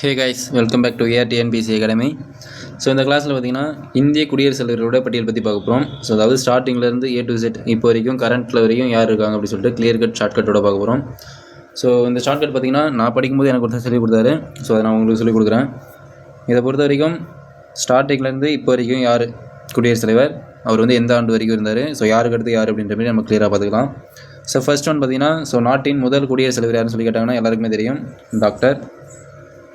Hey guys welcome back to A R T N P C academy so இந்த கிளாஸில் பார்த்தீங்கன்னா இந்திய குடியரசு தலைவரோட பட்டியல் பற்றி பார்க்க போகிறோம் ஸோ அதாவது ஸ்டார்டிங்லேருந்து ஏ டு செட் இப்போ வரைக்கும் கரண்ட்டில் வரைக்கும் யார் இருக்காங்க அப்படின்னு சொல்லிட்டு கிளியர் கட் ஷார்ட்கட்டோட பார்க்க போகிறோம் ஸோ இந்த ஷார்ட்கட் பார்த்தீங்கன்னா நான் படிக்கும்போது எனக்கு ஒருத்தர் சொல்லிக் கொடுத்தாரு. ஸோ அதை நான் உங்களுக்கு சொல்லிக் கொடுக்குறேன். இதை பொறுத்த வரைக்கும் ஸ்டார்டிங்லேருந்து இப்போ வரைக்கும் யார்? குடியரசுத் தலைவர். அவர் வந்து எந்த ஆண்டு வரைக்கும் இருந்தார்? ஸோ யாருக்கு அடுத்து யார் அப்படின்ற மாதிரி நம்ம கிளியராக பார்த்துக்கலாம். ஸோ ஃபர்ஸ்ட் ஒன் பார்த்தீங்கன்னா ஸோ நாட்டின் முதல் குடியரசுத் தலைவர் யாருன்னு சொல்லி கேட்டாங்கன்னா எல்லாருக்குமே தெரியும். டாக்டர்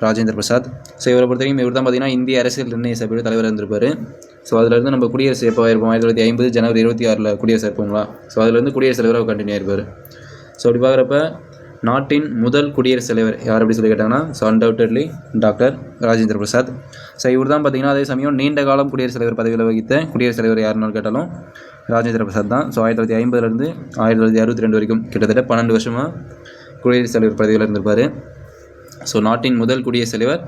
ராஜேந்திர பிரசாத். ஸோ இவரை பொறுத்த வரைக்கும் இவர் தான் பார்த்தீங்கன்னா இந்திய அரசியல் நிர்ணய சபையோட தலைவராக இருந்திருப்பார். ஸோ அதுலேருந்து நம்ம குடியரசு எப்போ இருப்போம் ஆயிரத்தி தொள்ளாயிரத்தி ஐம்பது ஜனவரி இருபத்தி ஆறில் குடியரசு இருப்போங்களா ஸோ அதிலிருந்து குடியரசுத் தலைவராக கண்டினியூ ஆயிருப்பார். ஸோ அப்படி பார்க்குறப்ப நாட்டின் முதல் குடியரசுத் தலைவர் யார் அப்படி சொல்லி கேட்டாங்கன்னா so undoubtedly doctor Rajendra Prasad. So இவர் தான் பார்த்தீங்கன்னா அதே சமயம் நீண்ட காலம் குடியரசுத் தலைவர் பதவியில் வகித்த குடியரசுத் தலைவர் யாருன்னு கேட்டாலும் ராஜேந்திர பிரசாத் தான். ஸோ ஆயிரத்தி தொள்ளாயிரத்தி ஐம்பதுலேருந்து ஆயிரத்தி தொள்ளாயிரத்தி அறுபத்தி ரெண்டு வரைக்கும் கிட்டத்தட்ட பன்னெண்டு வருஷமாக குடியரசுத் தலைவர் பதவியில் இருந்திருப்பார். ஸோ நாட்டின் முதல் குடியரசுத் தலைவர்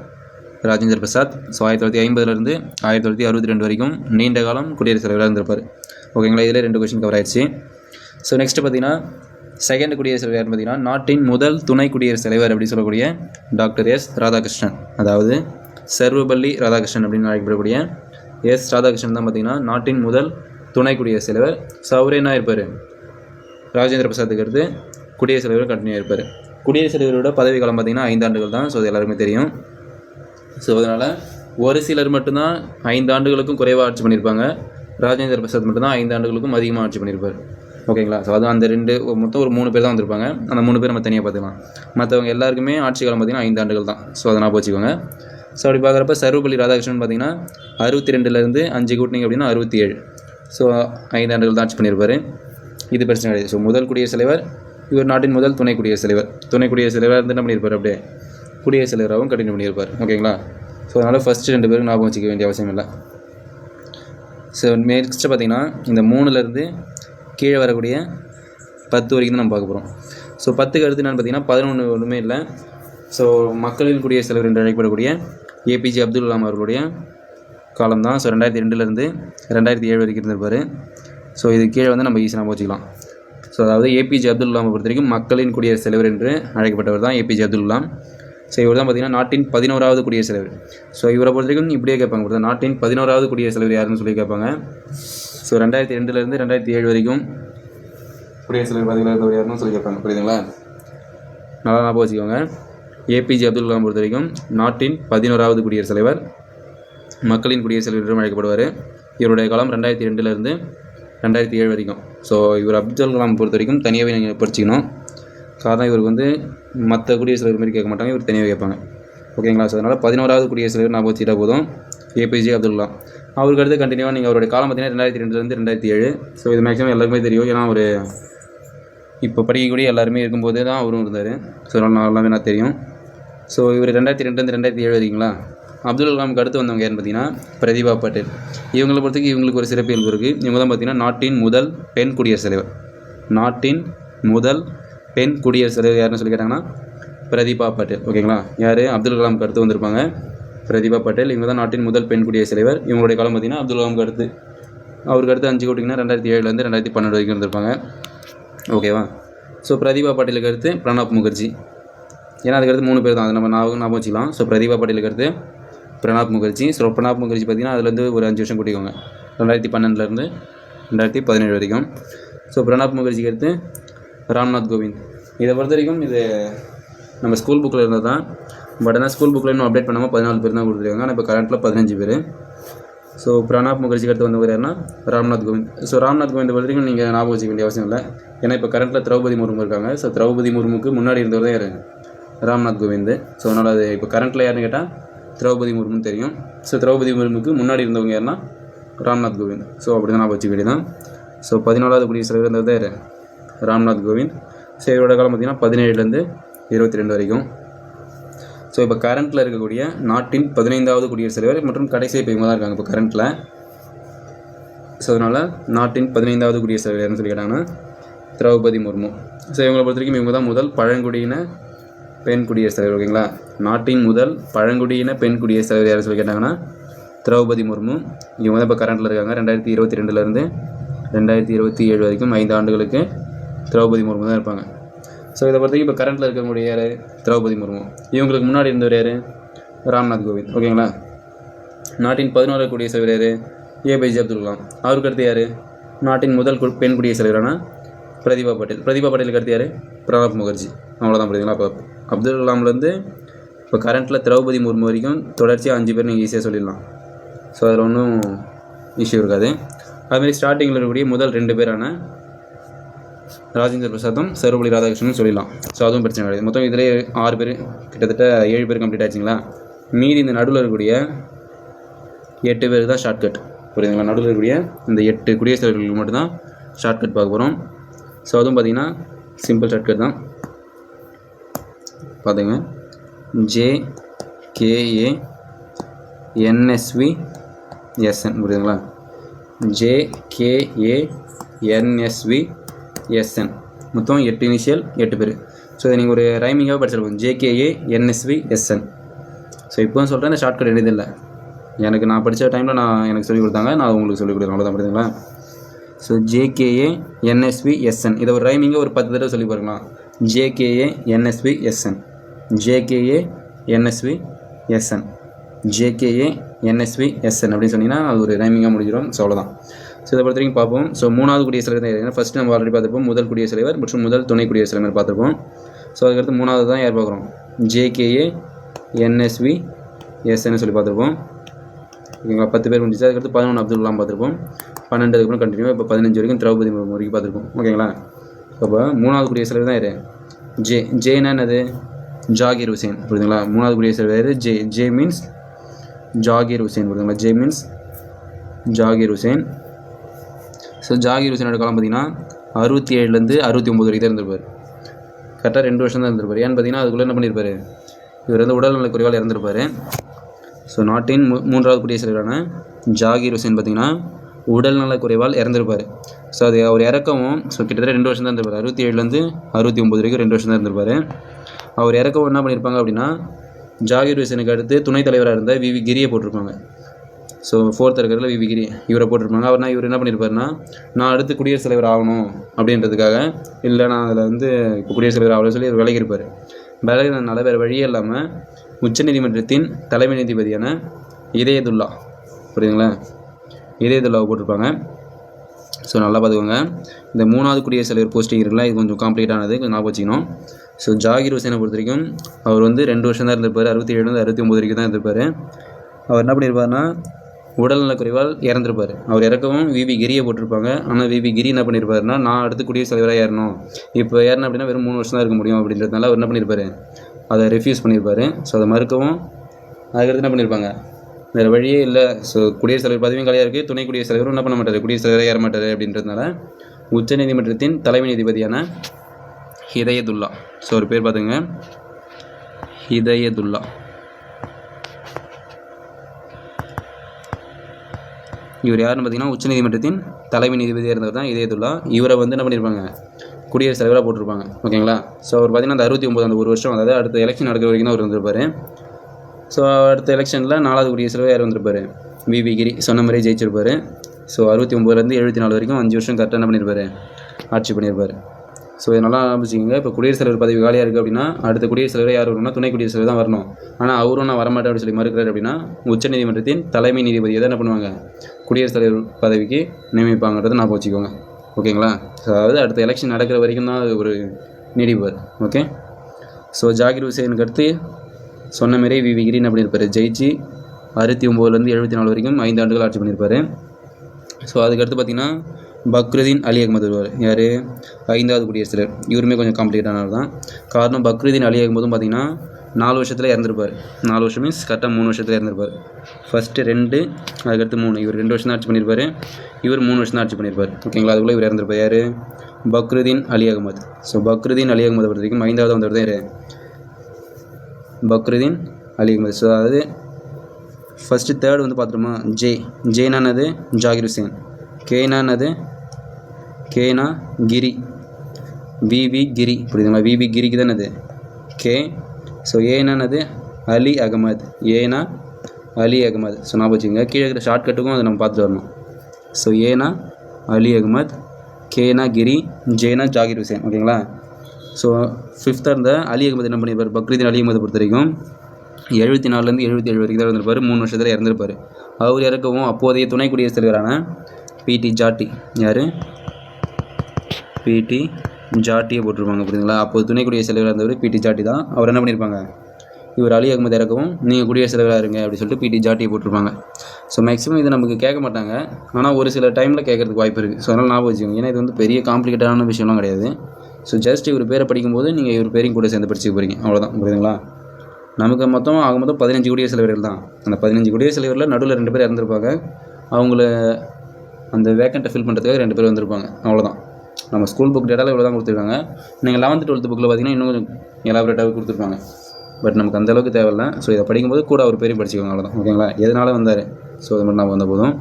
ராஜேந்திர பிரசாத். ஸோ ஆயிரத்தி தொள்ளாயிரத்தி ஐம்பதுலேருந்து ஆயிரத்தி தொள்ளாயிரத்தி அறுபத்தி ரெண்டு வரைக்கும் நீண்ட காலம் குடியரசுத் தலைவராக இருந்திருப்பார். ஓகேங்களா? இதில் ரெண்டு கொஸ்டின் கவர் ஆயிடுச்சு ஸோ நெக்ஸ்ட் பார்த்தீங்கன்னா செகண்ட் குடியரசுத் தலைவர் பார்த்தீங்கன்னா நாட்டின் முதல் துணை குடியரசுத் தலைவர் அப்படின்னு சொல்லக்கூடிய டாக்டர் எஸ். ராதாகிருஷ்ணன். அதாவது சர்வபள்ளி ராதாகிருஷ்ணன் அப்படின்னு அழைக்கப்படக்கூடிய எஸ். ராதாகிருஷ்ணன் தான் பார்த்தீங்கன்னா நாட்டின் முதல் துணை குடியரசுத் தலைவர். ஸோ அவர் என்ன இருப்பார் ராஜேந்திர பிரசாத்துக்கு அடுத்து குடியரசுத் தலைவர் கண்டினியூ இருப்பார் குடியரசுத் தலைவரோட பதவி காலம் பார்த்தீங்கன்னா ஐந்து ஆண்டுகள் தான். ஸோ அது எல்லாருமே தெரியும். ஸோ அதனால் ஒரு சிலர் மட்டும்தான் ஐந்து ஆண்டுகளுக்கும் குறைவாக ஆட்சி பண்ணியிருப்பாங்க. ராஜேந்திர பிரசாத் மட்டும்தான் ஐந்து ஆண்டுகளுக்கும் அதிகமாக ஆட்சி பண்ணியிருப்பார். ஓகேங்களா ஸோ அது அந்த ரெண்டு மொத்தம் ஒரு மூணு பேர் தான் வந்திருப்பாங்க. அந்த மூணு பேர் நம்ம தனியாக பார்த்துக்கலாம். மற்றவங்க எல்லாருக்குமே ஆட்சி காலம் பார்த்தீங்கன்னா ஐந்து ஆண்டுகள் தான். ஸோ அதை நான் வச்சுக்கோங்க. ஸோ அப்படி பார்க்குறப்ப சர்வபள்ளி ராதாகிருஷ்ணன் பார்த்தீங்கன்னா அறுபத்தி ரெண்டுலேருந்து அஞ்சு கூட்டினீங்க அப்படின்னா அறுபத்தி ஏழு. ஸோ ஐந்து ஆண்டுகள் தான் ஆட்சி பண்ணியிருப்பார். இது பிரச்சனை கிடையாது. ஸோ முதல் குடியரசுத் தலைவர் இவர் நாட்டின் முதல் துணை குடியரசுத் தலைவர். துணை குடியரசுத் தலைவர் வந்து என்ன பண்ணியிருப்பார் அப்படியே? குடியரசுத் தலைவராகவும் கண்டினியூ பண்ணியிருப்பார் ஓகேங்களா? ஸோ அதனால் ஃபஸ்ட்டு ரெண்டு பேரும் ஞாபகம் வச்சுக்க வேண்டிய அவசியம் இல்லை. ஸோ நெக்ஸ்ட்டு பார்த்தீங்கன்னா இந்த மூணுலேருந்து கீழே வரக்கூடிய பத்து வரைக்கும் தான் நம்ம பார்க்க போகிறோம் ஸோ பத்துக்கு அடுத்து என்னென்னு பார்த்தீங்கன்னா பதினொன்று ஒன்றுமே இல்லை. ஸோ மக்களின் குடியரசுத் தலைவர் என்று அழைக்கப்படக்கூடிய ஏபிஜே அப்துல் கலாம் அவர்களுடைய காலம் தான் ஸோ ரெண்டாயிரத்தி ரெண்டுலேருந்து ரெண்டாயிரத்தி ஏழு வரைக்கும் இருந்திருப்பார். ஸோ இது கீழே வந்து நம்ம ஈஸியாக நம்ம வச்சுக்கலாம். ஸோ அதாவது ஏபிஜே அப்துல் கலாம் பொறுத்த வரைக்கும் மக்களின் குடியரசுத் தலைவர் என்று அழைக்கப்பட்டவர் தான் ஏபிஜே அப்துல் கலாம் ஸோ இவர் தான் பார்த்தீங்கன்னா நாட்டின் பதினோராவது குடியரசுத் தலைவர். ஸோ இவரை பொறுத்த வரைக்கும் இப்படியே கேட்பாங்க. நாட்டின் பதினோராவது குடியரசுத் தலைவர் யாருன்னு சொல்லி கேட்பாங்க. ஸோ ரெண்டாயிரத்தி ரெண்டுலேருந்து ரெண்டாயிரத்தி ஏழு வரைக்கும் குடியரசுத் தலைவர் பதவியில் இருந்தவர் யாருன்னு சொல்லி கேட்பாங்க. புரியுதுங்களா? நல்லா ஞாபகம் வச்சுக்கோங்க. ஏபிஜே அப்துல் கலாம் பொறுத்த வரைக்கும் நாட்டின் பதினோராவது குடியரசுத் தலைவர் மக்களின் குடியரசுத் தலைவர் என்றும் அழைக்கப்படுவார். இவருடைய காலம் ரெண்டாயிரத்தி ரெண்டுலேருந்து ரெண்டாயிரத்தி ஏழு வரைக்கும். ஸோ இவர் அப்துல் கலாம் பொறுத்த வரைக்கும் தனியாகவே நீங்கள் படிச்சிக்கணும். காரணம் இவருக்கு வந்து மற்ற குடியரசுத் தலைவர் மாதிரி கேட்க மாட்டாங்க இவர் தனியாக கேட்பாங்க. ஓகேங்களா? ஸோ அதனால் பதினோராவது குடியரசுத் தலைவர் ஞாபகம் வச்சுட்டா போதும். A P J Abdul Kalam. அவருக்கு அடுத்து கண்டினியூவாக நீங்கள் அவருடைய காலம் பார்த்தீங்கன்னா ரெண்டாயிரத்தி ரெண்டுலேருந்து ரெண்டாயிரத்தி ஏழு. ஸோ இது மேக்ஸிமம் எல்லாருக்குமே தெரியும். ஏன்னா அவர் இப்போ படிக்கக்கூடிய எல்லாருமே இருக்கும்போதே தான் அவரும் இருந்தார். ஸோ அதனால் எல்லாமே நான் தெரியும். ஸோ இவர் ரெண்டாயிரத்தி ரெண்டுலேருந்து ரெண்டாயிரத்தி ஏழு வரீங்களா அப்துல் கலாமுக்கு அடுத்து வந்தவங்க யாருன்னு பார்த்தீங்கன்னா பிரதிபா பட்டேல். இவங்களை பொறுத்தவரைக்கும் இவங்களுக்கு ஒரு சிறப்பியல்பு இருக்குது இவங்க தான் பார்த்தீங்கன்னா நாட்டின் முதல் பெண் குடியரசுத் தலைவர். நாட்டின் முதல் பெண் குடியரசுத் தலைவர் யாருன்னு சொல்லி கேட்டாங்கன்னா பிரதீபா பட்டேல். ஓகேங்களா யார்? அப்துல் கலாமுக்கு அடுத்து வந்திருப்பாங்க. பிரதிபா பட்டேல். இவங்க தான் நாட்டின் முதல் பெண் குடியரசுத் தலைவர். இவங்களுடைய காலம் பார்த்தீங்கன்னா அப்துல் கலாமுக்கு அடுத்து அவருக்கு அடுத்து அஞ்சு கோட்டிங்கன்னா ரெண்டாயிரத்தி ஏழுலேருந்து ரெண்டாயிரத்தி பன்னெண்டு வரைக்கும் இருந்திருப்பாங்க. ஓகேவா ஸோ பிரதீபா பாட்டீலுக்கு அடுத்து பிரணாப் முகர்ஜி. ஏன்னா அதுக்கடுத்து மூணு பேர் தான். அது நம்ம ஞாபகம் ஞாபகம் வச்சுக்கலாம். ஸோ பிரதீபா பாட்டீலுக்கு அடுத்து பிரணாப் முகர்ஜி. ஸோ பிரணாப் முகர்ஜி பார்த்திங்கன்னா அதுலேருந்து ஒரு அஞ்சு வருஷம் கூட்டிக்கோங்க. ரெண்டாயிரத்தி பன்னெண்டுலேருந்து ரெண்டாயிரத்தி பதினேழு வரைக்கும். ஸோ பிரணாப் முகர்ஜிக்கு அடுத்து ராம்நாத் கோவிந்த். இதை பொறுத்த வரைக்கும் இது நம்ம ஸ்கூல் புக்கில் இருந்தால் தான் பட் ஆனால் ஸ்கூல் புக்கில் இன்னும் அப்டேட் பண்ணாமல் பதினாலு பேர் தான் கொடுத்துருக்காங்க. ஆனால் இப்போ கரண்ட்டில் பதினஞ்சு பேர். ஸோ பிரணாப் முகர்ஜிக்கு அடுத்து வந்தவர் யாருன்னா ராம்நாத் கோவிந்த். ஸோ ராம்நாத் கோவிந்த் பொறுத்த வரைக்கும் நீங்கள் ஞாபகம் வச்சுக்க வேண்டிய அவசியம் இல்லை. ஏன்னா இப்போ கரண்ட்டில் திரௌபதி முர்மு இருக்காங்க. ஸோ திரௌபதி முர்முக்கு முன்னாடி இருந்தவர் தான் யார்? ராம்நாத் கோவிந்த். ஸோ அதனால் அது இப்போ கரண்ட்டில் யாருன்னு கேட்டால் திரௌபதி முர்முன்னு தெரியும். ஸோ திரௌபதி முர்முக்கு முன்னாடி இருந்தவங்க யாருன்னா ராம்நாத் கோவிந்த். ஸோ அப்படி தான் நான் வச்சுக்க வேண்டியதான் ஸோ பதினாலாவது குடியரசு தலைவர் இருந்தவர் யார்? ராம்நாத் கோவிந்த். ஸோ இவரோட காலம் பார்த்திங்கன்னா பதினேழுலேருந்து இருபத்தி ரெண்டு வரைக்கும். ஸோ இப்போ கரண்ட்டில் இருக்கக்கூடிய நாட்டின் பதினைந்தாவது குடியரசுத் தலைவர் மற்றும் கடைசி இப்போ இவங்க தான் இருக்காங்க. இப்போ கரண்ட்டில் ஸோ அதனால் நாட்டின் பதினைந்தாவது குடியரசுத் தலைவர்னு சொல்லி கேட்டாங்கன்னா திரௌபதி முர்மு. ஸோ இவங்களை பொறுத்த வரைக்கும் இவங்க தான் முதல் பழங்குடியின பெண் குடியரசுத் தலைவர் ஓகேங்களா? நாட்டின் முதல் பழங்குடியின பெண் குடியரசுத் தலைவர் யாருன்னு சொல்லி கேட்டாங்கன்னா திரௌபதி முர்மு. இவங்க தான் இப்போ கரண்ட்டில் இருக்காங்க. ரெண்டாயிரத்தி இருபத்தி ரெண்டுலேருந்து ரெண்டாயிரத்தி இருபத்தி ஏழு வரைக்கும் ஐந்து ஆண்டுகளுக்கு திரௌபதி முர்மு தான் இருப்பாங்க. ஸோ இதை பொறுத்தவரைக்கும் இப்போ கரண்ட்டில் இருக்கக்கூடிய யார்? திரௌபதி முர்மு. இவங்களுக்கு முன்னாடி இருந்தவர் யார்? ராம்நாத் கோவிந்த் ஓகேங்களா? நாட்டின் பதினோரு குடியரசு தலைவர் யார்? A P J Abdul Kalam. அவருக்கு அடுத்து யார்? நாட்டின் முதல் கு- பெண் குடியரசு தலைவரான பிரதிபா பட்டேல். பிரதிபா பட்டேலுக்கு அடுத்து யார்? பிரணாப் முகர்ஜி. அவ்வளோதான் பார்த்தீங்களா அப்போ அப்துல் கலாம்லேருந்து இப்போ கரண்ட்டில் திரௌபதி முர்மு வரைக்கும் தொடர்ச்சியாக அஞ்சு பேர் நீங்கள் ஈஸியாக சொல்லிடலாம். ஸோ அதில் ஒன்றும் இஷ்யூ இருக்காது. அதுமாரி ஸ்டார்டிங்கில் இருக்கக்கூடிய முதல் ரெண்டு பேரான ராஜேந்திர பிரசாத்தும் சர்வபள்ளி ராதாகிருஷ்ணன் சொல்லிடலாம். ஸோ அதுவும் பிரச்சனை கிடையாது. மொத்தம் இதிலே ஆறு பேர் கிட்டத்தட்ட ஏழு பேர் கம்ப்ளீட் ஆச்சுங்களா மீதி இந்த நடுவில் இருக்கக்கூடிய எட்டு பேர் தான் ஷார்ட்கட் புரியுதுங்களா? நடுவில் இருக்கக்கூடிய இந்த எட்டு குடியரசுத் தலைவர்களுக்கு மட்டும்தான் ஷார்ட்கட் பார்க்க போகிறோம் ஸோ அதுவும் பார்த்தீங்கன்னா சிம்பிள் ஷார்ட்கட் தான். பார்த்துங்க J K A N S V S N புரியுதுங்களா? J K A N S V S N மொத்தம் எட்டு இனிஷியல் எட்டு பேர். ஸோ இதை நீங்கள் ஒரு ரைமிங்காக படிச்சிருப்போம் ஜேகேஏ என்எஸ்வி எஸ்என் ஸோ இப்போ சொல்கிறேன் இந்த ஷார்ட்கட் எழுதில்லை எனக்கு நான் படித்த டைமில் நான் எனக்கு சொல்லிக் கொடுத்தாங்க. நான் உங்களுக்கு சொல்லிக் கொடுக்குறேன். அவ்வளோதான் புரியுதுங்களா? ஸோ ஜேகேஏ என்எஸ்வி எஸ்என் இதை ஒரு ரைமிங்காக ஒரு பத்து தடவை சொல்லி பாருங்களா J K A N S V S N J K A N S V S N J K A N S V S N அப்படின்னு சொன்னீங்கன்னா அது ஒரு ரைமிங்காக முடிஞ்சிடும். ஸோ அவ்வளோதான் ஸோ இதை பொறுத்த வரைக்கும் பார்ப்போம். ஸோ மூணாவது குடியரசு தலைவர் தான் ஃபஸ்ட்டு நம்ம ஆல்ரெடி பார்த்துருப்போம். முதல் குடியரசுத் தலைவர் மற்றும் முதல் துணை குடியரசுத் தலைவர் பார்த்துருப்போம். ஸோ அதுக்கடுத்து மூணாவது தான் யார் பார்க்குறோம்? ஜேகேஏ என்எஸ்வி எஸ்என்னு சொல்லி பார்த்துருப்போம். ஓகேங்களா? பத்து பேர் முடிஞ்சு அதுக்கடுத்து பதினொன்று அப்துல்லாம் பார்த்துருப்போம். பன்னெண்டு அதுக்கப்புறம் கண்டினியூ இப்போ பதினஞ்சு வரைக்கும் திரௌபதி முர்மு வரைக்கும் பார்த்துருப்போம். ஓகேங்களா? அப்போ மூணாவது குடியரசுத் தலைவர் தான் யார்? ஜே ஜேனா என்னது? ஜாகிர் ஹுசேன் புரியுதுங்களா? மூணாவது குடியரசுத் தலைவர் J J means Zakir Hussain புரியுதுங்களா? J means Zakir Hussain. So Zakir ஹுசேனோட காலம் பார்த்தீங்கன்னா அறுபத்தி ஏழுலேருந்து அறுபத்தி ஒம்பது வரைக்கும் தான் இருந்திருப்பார். கரெக்டாக ரெண்டு வருஷம் தான் இருந்திருப்பார். ஏன்னு பார்த்தீங்கன்னா அதுக்குள்ளே என்ன பண்ணியிருப்பார் இவர் வந்து உடல்நல குறைவால் இறந்திருப்பார். ஸோ நாட்டின் மூ மூன்றாவது குடியரசுத் தலைவரான ஜாகிர் ஹுசேன் பார்த்தீங்கன்னா உடல்நலக் குறைவால் இறந்திருப்பார். ஸோ அது அவர் இறக்கவும் ஸோ கிட்டத்தட்ட ரெண்டு வருஷம் தான் இருந்திருப்பார். அறுபத்தி ஏழுலேருந்து அறுபத்தி ஒம்பது வரைக்கும் ரெண்டு வருஷம் தான் இருந்திருப்பார். அவர் இறக்கவும் என்ன பண்ணியிருப்பாங்க அப்படின்னா ஜாகிர் ஹுசேனுக்கு அடுத்து துணைத் தலைவராக இருந்த வி வி கிரியை போட்டிருப்பாங்க. ஸோ ஃபோர்த் இருக்கிறதுல வி கிரி இவரை போட்டிருப்பாங்க. அவர்னா இவர் என்ன பண்ணியிருப்பாருன்னா நான் அடுத்து குடியரசுத் தலைவர் ஆகணும் அப்படின்றதுக்காக இல்லை நான் அதில் வந்து இப்போ குடியரசுத் தலைவர் ஆகணும்னு சொல்லி விலகியிருப்பார். விலகினதுனால வேறு வழியே இல்லாமல் உச்சநீதிமன்றத்தின் தலைமை நீதிபதியான இதயதுல்லா புரியுதுங்களா? இதயதுல்லாவை போட்டிருப்பாங்க. ஸோ நல்லா பார்த்துக்கோங்க. இந்த மூணாவது குடியரசுத் தலைவர் போஸ்டிங் இருக்குல்ல இது கொஞ்சம் காம்ப்ளீட்டானது கொஞ்சம் ஞாபகம் வச்சுக்கணும். ஸோ ஜாகிர் ஹுசேனை பொறுத்த வரைக்கும் அவர் வந்து ரெண்டு வருஷம் தான் இருந்திருப்பார். அறுபத்தி ஏழுலேருந்து அறுபத்தி ஒம்பது வரைக்கும் தான் இருந்திருப்பார். அவர் என்ன பண்ணியிருப்பாருன்னா உடல்நலக்குறைவால் இறந்துருப்பார். அவர் இறக்கவும் விபி கிரியை போட்டிருப்பாங்க. ஆனால் விபி கிரி என்ன பண்ணியிருப்பாருன்னா நான் அடுத்து குடியரசுத் தலைவராக ஏறணும். இப்போ ஏறணும் அப்படின்னா வெறும் மூணு வருஷம் தான் இருக்க முடியும் அப்படின்றதுனால அவர் என்ன பண்ணியிருப்பாரு அதை ரெஃப்யூஸ் பண்ணியிருப்பார் ஸோ அதை மறுக்கவும் அதுக்கடுத்து என்ன பண்ணியிருப்பாங்க வேறு வழியே இல்லை. ஸோ குடியரசுத் தலைவர் பதவியும் காலியாக இருக்குது துணை குடியரசுத் தலைவரும் என்ன பண்ண மாட்டார்? குடியரசுத் தலைவராக ஏற மாட்டார் அப்படின்றதுனால உச்சநீதிமன்றத்தின் தலைமை நீதிபதியான ஹிதயதுல்லா. ஸோ ஒரு பேர் பார்த்துங்க ஹிதயதுல்லா. இவர் யாருன்னு பார்த்தீங்கன்னா உச்சநீதிமன்றத்தின் தலைமை நீதிபதியாக இருந்தவர் தான் இதயதுல்லா இவரை வந்து என்ன பண்ணியிருப்பாங்க? குடியரசுத் தலைவராக போட்டிருப்பாங்க. ஓகேங்களா? ஸோ அவர் பார்த்தீங்கன்னா அந்த அறுபத்தி ஒம்பது அந்த ஒரு வருஷம் அதாவது அடுத்த எலெக்ஷன் நடக்கிற வரைக்கும் தான் அவர் வந்திருப்பார் ஸோ அடுத்த எலெக்ஷனில் நாலாவது குடியரசுத் தலைவர் யார் வந்திருப்பார்? விவி கிரி சொன்ன மாதிரியே ஜெயிச்சிருப்பார். ஸோ அறுபத்தி ஒம்பதுலேருந்து எழுபத்தி நாலு வரைக்கும் அஞ்சு வருஷம் கரெக்டாக என்ன பண்ணியிருப்பார் ஆட்சி பண்ணியிருப்பார் ஸோ இதை நல்லா ஆரம்பிச்சிக்கோங்க இப்போ குடியரசுத் தலைவர் பதவி காலியாக இருக்குது அப்படின்னா அடுத்த குடியரசுத் தலைவர் யார் வரணும்னா துணை குடியரசுத் தலைவர் தான் வரணும். ஆனால் அவரும் நான் வரமாட்டேன் அப்படின்னு சொல்லி மறுக்கிறார் அப்படின்னா உச்சநீதிமன்றத்தின் தலைமை நீதிபதியை தான் என்ன பண்ணுவாங்க? குடியரசுத் தலைவர் பதவிக்கு நியமிப்பாங்கிறத நான் வச்சுக்கோங்க ஓகேங்களா? ஸோ அதாவது அடுத்த எலெக்ஷன் நடக்கிற வரைக்கும் தான் அது ஒரு நீடிப்பார் ஓகே? ஸோ ஜாகிர் ஹுசேனுக்கு அடுத்து சொன்ன மாரி வி. வி. கிரீன் அப்படி இருப்பார். ஜெயிச்சு அறுபத்தி ஒம்போதுலேருந்து எழுபத்தி நாலு வரைக்கும் ஐந்து ஆண்டுகள் ஆட்சி பண்ணியிருப்பார். ஸோ அதுக்கடுத்து பார்த்தீங்கன்னா பக்ருதீன் அலி அகமது வருவார். யார்? ஐந்தாவது குடியரசு தலைவர் இவருமே கொஞ்சம் காம்ப்ளிகேட்டானவர் தான். காரணம் பக்ருதீன் அலி அகமதும் பார்த்தீங்கன்னா நாலு வருஷத்தில் இறந்துருப்பார். நாலு வருஷம் மீன்ஸ் கரெக்டாக மூணு வருஷத்தில் இறந்துருப்பார். ஃபஸ்ட்டு ரெண்டு அதுக்கடுத்து மூணு. இவர் ரெண்டு வருஷம் தான் ஆட்சி பண்ணியிருப்பார் இவர் மூணு வருஷம் தான் ஆட்சி பண்ணியிருப்பார் ஓகேங்களா அதுக்குள்ளே இவர் இறந்துருப்பார். யார்? பக்ருதீன் அலி அகமது. ஸோ பக்ருதீன் அலி அகமது பொறுத்த வரைக்கும் ஐந்தாவது வந்தவர் தான் யார்? பக்ருதீன் அலி அகமது. ஸோ அதாவது ஃபஸ்ட்டு தேர்ட் வந்து பார்த்துருமா ஜே. ஜெயினானது ஜாகிர் ஹுசேன். கேனானது கேனா கிரி. V V Giri. புரியுதுங்களா? விவி கிரிக்கு தானே அது கே. ஸோ ஏனானது அலி அகமது. ஏனா அலி அகமது. ஸோ நான் வச்சுக்கோங்க. கீழே இருக்கிற ஷார்ட்கட்டுக்கும் அதை நம்ம பார்த்துட்டு வரணும். ஸோ ஏனா அலி அகமது கேனா கிரி ஜேனா ஜாகிர் ஹுசேன். ஓகேங்களா? ஸோ ஃபிஃப்த்தாக இருந்த அலி அகமது என்ன பண்ணியிருப்பார் பக்ரீதீன் அலி அகமது பொறுத்த வரைக்கும் எழுபத்தி நாலுலேருந்து எழுபத்தி ஏழு வரைக்கும் தான் இருந்திருப்பார் மூணு வருஷத்தில் இறந்துருப்பார். அவர் இறக்கவும் அப்போதைய துணை குடியரசு தலைவரான பிடி ஜாட்டி யார்? பிடி ஜாட்டியை போட்டிருப்பாங்க புரியுதுங்களா? அப்போது துணை செலவில் தலைவராக இருந்தவர் பிடி ஜாட்டி தான். அவர் என்ன பண்ணியிருப்பாங்க? இவர் அலி அகமது இறக்கவும் நீங்கள் குடியரசு தலைவராக இருங்க அப்படின்னு சொல்லிட்டு பிடி ஜாட்டியை போட்டிருப்பாங்க. ஸோ மேக்ஸிமம் இது நமக்கு கேட்க மாட்டாங்க. ஆனால் ஒரு சில டைமில் கேட்கறதுக்கு வாய்ப்பு இருக்குது ஸோ அதனால் ஞாபகம் வச்சுக்கோங்க. ஏன்னா இது வந்து பெரிய காம்ப்ளிகேட்டான விஷயம்லாம் கிடையாது. ஸோ ஜஸ்ட் இவர் பேரை படிக்கும்போது நீங்கள் இவர் பேரையும் கூட சேர்ந்து படிச்சுக்க போகிறீங்க அவ்வளோதான் புரியுதுங்களா? நமக்கு மொத்தம் ஆக மொத்தம் பதினஞ்சு குடியரசு தலைவர்கள் தான். அந்த பதினஞ்சு குடியரசு தலைவரில் நடுவில் ரெண்டு பேர் இறந்துருப்பாங்க. அவங்கள அந்த வேக்கண்ட்டை ஃபில் பண்ணுறதுக்காக ரெண்டு பேர் வந்திருப்பாங்க. அவ்வளோதான் நம்ம ஸ்கூல் புக் டேட்டாவில் இவ்வளோ தான் கொடுத்துருக்காங்க. நீங்கள் லெவன்த்து டுவெல்த்து புக்கில் பார்த்தீங்கன்னா இன்னும் எலாபரேட்டாகவே கொடுத்துருப்பாங்க. பட் நமக்கு அந்தளவுக்கு தேவையில்ல. ஸோ இதை படிக்கும்போது கூட அவர் பேரையும் படிச்சுக்கோங்க. அவ்வளோதான் ஓகேங்களா எதனால் வந்தார்? ஸோ அது மட்டும் நான் வந்த போதும்.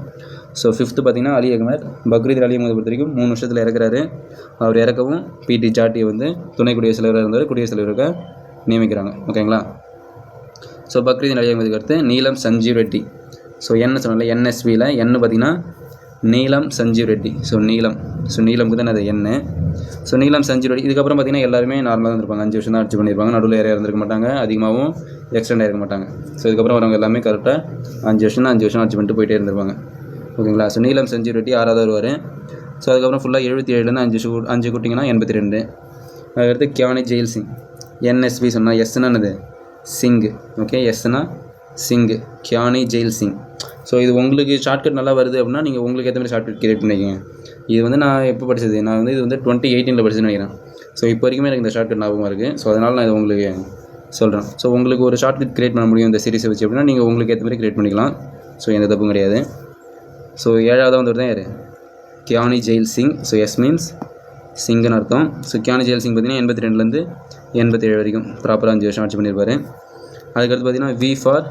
ஸோ ஃபிஃப்த்து பார்த்தீங்கன்னா அலி அகமர் பக்ரீத் அலி அகமது பொறுத்த வரைக்கும் மூணு வருஷத்தில் இறக்குறாரு. அவர் இறக்கவும் பிடி ஜாட்டி வந்து துணை குடியரசுத் தலைவராக இருந்தார். குடியரசுத் தலைவருக்கு நியமிக்கிறாங்க ஓகேங்களா ஸோ பக்ரீத் அலி அகமதுக்கு அடுத்து நீலம் சஞ்சீவ் ரெட்டி. ஸோ என்ன சொன்னால என்எஸ்வியில் என்ன பார்த்தீங்கன்னா நீலம் சஞ்சீவ் ரெட்டி. ஸோ நீலம். ஸோ நீலமுக்கு தான் அது என்ன ஸோ நீலம் சஞ்சீவ் ரெட்டி. இதுக்கப்புறம் பார்த்தீங்கன்னா எல்லாருமே நார்மலாக தான் இருப்பாங்க அஞ்சு வருஷம் தான் அடிச்சு பண்ணியிருப்பாங்க. நடுவில் யாரும் இருந்திருக்க மாட்டாங்க. அதிகமாகவும் எக்ஸ்டெண்ட் ஆகிருக்க மாட்டாங்க. ஸோ இதுக்கப்புறம் வரவங்க எல்லாமே கரெக்டாக அஞ்சு வருஷம் தான் அஞ்சு வருஷம் அடிச்சு பண்ணிட்டு போயிட்டே இருந்திருப்பாங்க. ஓகேங்களா? ஸோ நீலம் சஞ்சீவ் ரெட்டி ஆறாவது வருவார். ஸோ அதுக்கப்புறம் ஃபுல்லாக எழுபத்தி ஏழுலேருந்து அஞ்சு ஷூ அஞ்சு குட்டிங்கன்னா எண்பத்தி ரெண்டு அதுக்கடுத்து கியானி ஜெயில் சிங். என்எஸ்பி சொன்னால் எஸ்னானது சிங்கு. ஓகே எஸ்னா சிங்கு. கியானி ஜெயில் சிங். ஸோ இது உங்களுக்கு ஷார்ட்கட் நல்லா வருது அப்படின்னா நீங்கள் உங்களுக்கு ஏற்ற மாதிரி ஷார்ட்கட் கிரியேட் பண்ணிக்கோங்க. இது வந்து நான் எப்போ படிச்சது? நான் வந்து இது வந்து டுவெண்ட்டி எயிட்டீனில் படிச்சதுன்னு நினைக்கிறேன். ஸோ இப்போ வரைக்குமே எனக்கு இந்த ஷார்ட்கட் ஞாபகமாக இருக்குது ஸோ அதனால் நான் இது உங்களுக்கு சொல்கிறேன் ஸோ உங்களுக்கு ஒரு ஷார்ட்கட் கிரியேட் பண்ண முடியும் இந்த சீரிஸை வச்சு அப்படின்னா நீங்கள் உங்களுக்கு ஏற்ற மாதிரி கிரியேட் பண்ணிக்கலாம். ஸோ எந்த தப்பும் கிடையாது. ஸோ ஏழாவது வந்து தான் யார்? Giani Zail Singh so S means சிங்குன்னு அர்த்தம். ஸோ கியானி ஜெயில் சிங் பார்த்தீங்கன்னா எண்பத்தி ரெண்டுலேருந்து எண்பத்தி ஏழு வரைக்கும் ப்ராப்பராக அஞ்சு வருஷம் ஆட்சி பண்ணியிருப்பார். அதுக்கடுத்து பார்த்தீங்கன்னா V for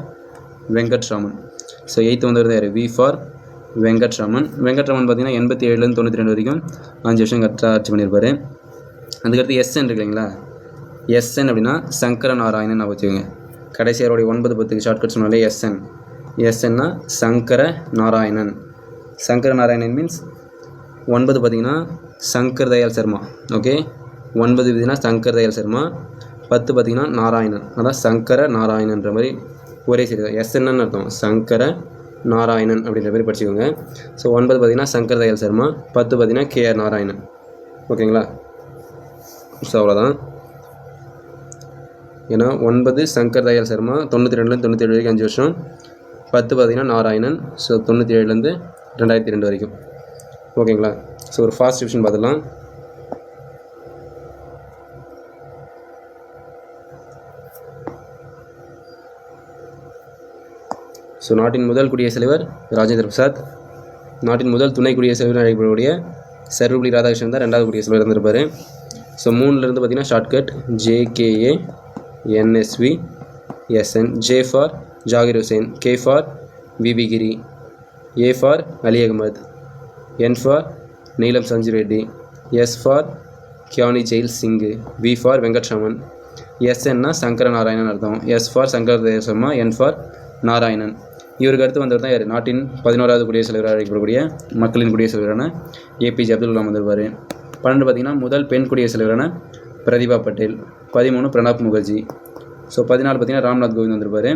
Venkataraman so eighth வந்து யார்? We for Venkatraman. வெங்கட்ராமன் பார்த்தீங்கன்னா எண்பத்தி ஏழுலேருந்து தொண்ணூற்றி ரெண்டு வரைக்கும் அஞ்சு வருஷம் கரெக்டாக ஆட்சி பண்ணியிருப்பார். அதுக்கடுத்து எஸ்என் இருக்கு இல்லைங்களா? எஸ்என் அப்படின்னா சங்கர நாராயணன் நான் வச்சுக்கோங்க கடைசியாரோடைய ஒன்பது பத்துக்கு ஷார்ட்கட் சொன்னாலே எஸ்என் எஸ்என்னா சங்கர நாராயணன் சங்கர நாராயணன் மீன்ஸ் ஒன்பது பார்த்தீங்கன்னா சங்கர் தயாள் சர்மா. ஓகே ஒன்பது பார்த்தீங்கன்னா சங்கர் தயால் சர்மா. பத்து பார்த்தீங்கன்னா நாராயணன். அதான் சங்கர நாராயணன்ற மாதிரி ஒரே சரி எஸ்என்னு அர்த்தம். சங்கர நாராயணன் அப்படின்ற மாதிரி படிச்சுக்கோங்க. ஸோ ஒன்பது பார்த்தீங்கன்னா சங்கர் தயாள் சர்மா பத்து பார்த்தீங்கன்னா கேஆர் நாராயணன். ஓகேங்களா? ஸோ அவ்வளோதான் ஏன்னா ஒன்பது சங்கர் தயாள் சர்மா தொண்ணூற்றி ரெண்டுலேருந்து தொண்ணூற்றி ஏழு வரைக்கும் அஞ்சு வருஷம். பத்து பார்த்தீங்கன்னா நாராயணன். ஸோ தொண்ணூற்றி ஏழுலேருந்து ரெண்டாயிரத்தி ரெண்டு வரைக்கும். ஓகேங்களா? ஸோ ஒரு ஃபாஸ்ட் டிவிஷன் பார்த்துடலாம். ஸோ நாட்டின் முதல் குடியரசுத் தலைவர் ராஜேந்திர பிரசாத் நாட்டின் முதல் துணை குடியரசுத் தலைவர் அழைக்கப்படக்கூடிய சர்வபள்ளி ராதாகிருஷ்ணன் தான் ரெண்டாவது குடியரசுத் தலைவர் இருந்திருப்பார். ஸோ மூணுலேருந்து பார்த்தீங்கன்னா shortcut J K A N S V S N J for Zakir Hussain K for V P Giri A for Ali Ahmed N for Neelam Sanju Reddy S for Giani Zail Singh V for Venkataraman எஸ்என்னா Shankara Narayanan அர்த்தம் S for Shankar தேசம்மா N for Narayanan. இவருக்கு அடுத்து வந்தவர் தான் யார்? நாட்டின் பதினோராவது குடியரசுத் தலைவராக அழைக்கப்படக்கூடிய மக்களின் குடியரசுத் தலைவரான ஏபிஜே அப்துல் கலாம் வந்திருப்பார் பன்னெண்டு பார்த்தீங்கன்னா முதல் பெண் குடியரசுத் தலைவரான பிரதிபா பட்டேல். பதிமூணு பிரணாப் முகர்ஜி. ஸோ பதினாலு பார்த்தீங்கன்னா ராம்நாத் கோவிந்த் வந்திருப்பார்.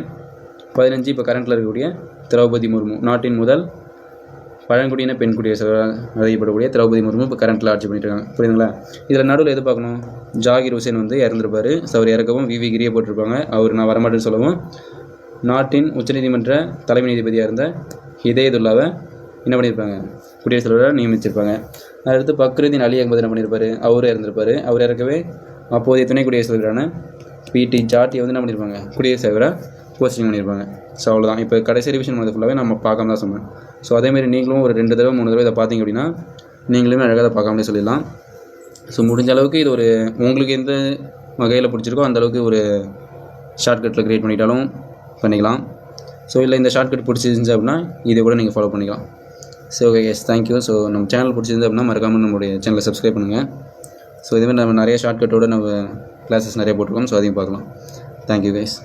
பதினஞ்சு இப்போ கரண்ட்டில் இருக்கக்கூடிய திரௌபதி முர்மு. நாட்டின் முதல் பழங்குடியின பெண் குடியரசு அறியப்படக்கூடிய திரௌபதி முர்மு இப்போ கரண்ட்டில் ஆட்சி பண்ணிட்டுருக்காங்க. புரியுதுங்களா? இதில் நடுவில் எது பார்க்கணும்? ஜாகிர் ஹுசேன் வந்து இறந்துருப்பார். ஸோ அவர் இறக்கவும் விவி கிரியை போட்டிருப்பாங்க. அவர் நான் வரமாட்டேன்னு சொல்லவும் நாட்டின் உச்சநீதிமன்ற தலைமை நீதிபதியாக இருந்த ஹிதயதுல்லாவை என்ன பண்ணியிருப்பாங்க குடியரசுத் தலைவராக நியமிச்சிருப்பாங்க. அடுத்து பக்ருதீன் அலி அகமது என்ன பண்ணியிருப்பார் அவரே இருந்திருப்பார். அவர் இறக்கவே அப்போதைய துணை குடியரசுத் தலைவரான பிடி ஜாட்டியை வந்து என்ன பண்ணியிருப்பாங்க குடியரசுத் தலைவராக போஸ்டிங் பண்ணியிருப்பாங்க ஸோ அவ்வளோதான் இப்போ கடைசி ரிவிஷன் பண்ணது ஃபுல்லாகவே நம்ம பார்க்காம தான் சொன்னேன். ஸோ அதேமாரி நீங்களும் ஒரு ரெண்டு தடவை மூணு தடவை இதை பார்த்தீங்க அப்படின்னா நீங்களுமே அழகாக அதை பார்க்காமலே சொல்லிடலாம். ஸோ முடிஞ்ச அளவுக்கு இது ஒரு உங்களுக்கு எந்த வகையில் பிடிச்சிருக்கோ அந்தளவுக்கு ஒரு ஷார்ட்கட்டில் க்ரியேட் பண்ணிட்டாலும் பண்ணிக்கலாம். ஸோ இல்லை இந்த ஷார்ட்கட் பிடிச்சிருந்துச்சு அப்படின்னா இதை கூட நீங்கள் ஃபாலோ பண்ணிக்கலாம். So okay yes thank you so நம்ம சேனல் பிடிச்சிருந்து அப்படின்னா மறக்காமல் நம்மளுடைய சேனலை சப்ஸ்கிரைப் பண்ணுங்கள் ஸோ இதுமாதிரி நம்ம நிறைய ஷார்ட்கட்டோட நம்ம கிளாஸஸ் நிறைய போட்டிருக்கோம். ஸோ அதையும் பார்க்கலாம். Thank you guys